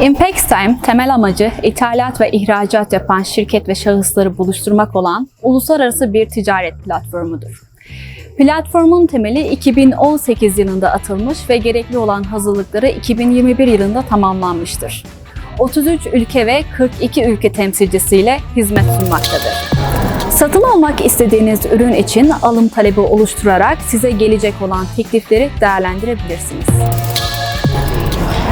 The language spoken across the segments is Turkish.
Impex Time temel amacı ithalat ve ihracat yapan şirket ve şahısları buluşturmak olan uluslararası bir ticaret platformudur. Platformun temeli 2018 yılında atılmış ve gerekli olan hazırlıkları 2021 yılında tamamlanmıştır. 33 ülke ve 42 ülke temsilcisiyle hizmet sunmaktadır. Satın almak istediğiniz ürün için alım talebi oluşturarak size gelecek olan teklifleri değerlendirebilirsiniz.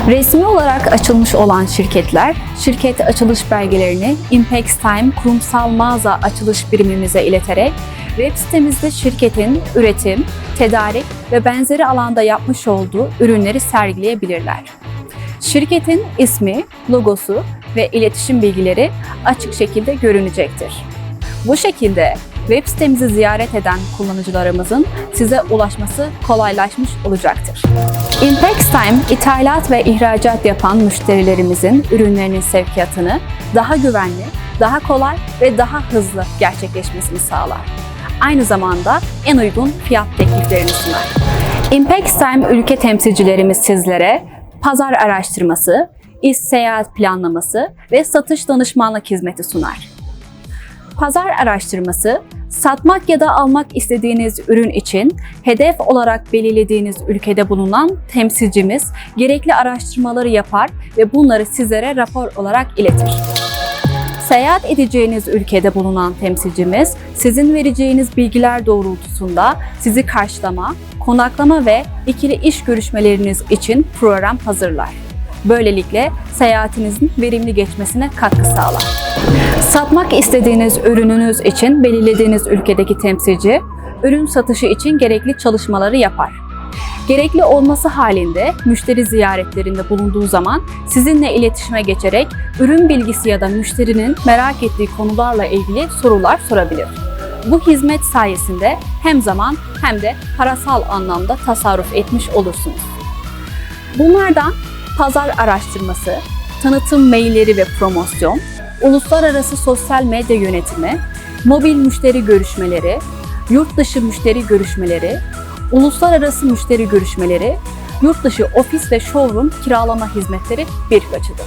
Resmi olarak açılmış olan şirketler, şirket açılış belgelerini Impex Time kurumsal mağaza açılış birimimize ileterek web sitemizde şirketin üretim, tedarik ve benzeri alanda yapmış olduğu ürünleri sergileyebilirler. Şirketin ismi, logosu ve iletişim bilgileri açık şekilde görünecektir. Bu şekilde web sitemizi ziyaret eden kullanıcılarımızın size ulaşması kolaylaşmış olacaktır. Impex Time, ithalat ve ihracat yapan müşterilerimizin ürünlerinin sevkiyatını daha güvenli, daha kolay ve daha hızlı gerçekleşmesini sağlar. Aynı zamanda en uygun fiyat tekliflerini sunar. Impex Time ülke temsilcilerimiz sizlere pazar araştırması, iş seyahat planlaması ve satış danışmanlık hizmeti sunar. Pazar araştırması, satmak ya da almak istediğiniz ürün için hedef olarak belirlediğiniz ülkede bulunan temsilcimiz gerekli araştırmaları yapar ve bunları sizlere rapor olarak iletir. Seyahat edeceğiniz ülkede bulunan temsilcimiz sizin vereceğiniz bilgiler doğrultusunda sizi karşılama, konaklama ve ikili iş görüşmeleriniz için program hazırlar. Böylelikle seyahatinizin verimli geçmesine katkı sağlar. Satmak istediğiniz ürününüz için belirlediğiniz ülkedeki temsilci, ürün satışı için gerekli çalışmaları yapar. Gerekli olması halinde müşteri ziyaretlerinde bulunduğu zaman sizinle iletişime geçerek ürün bilgisi ya da müşterinin merak ettiği konularla ilgili sorular sorabilir. Bu hizmet sayesinde hem zaman hem de parasal anlamda tasarruf etmiş olursunuz. Bunlardan pazar araştırması, tanıtım mailleri ve promosyon, uluslararası sosyal medya yönetimi, mobil müşteri görüşmeleri, yurt dışı müşteri görüşmeleri, uluslararası müşteri görüşmeleri, yurt dışı ofis ve showroom kiralama hizmetleri birkaçıdır.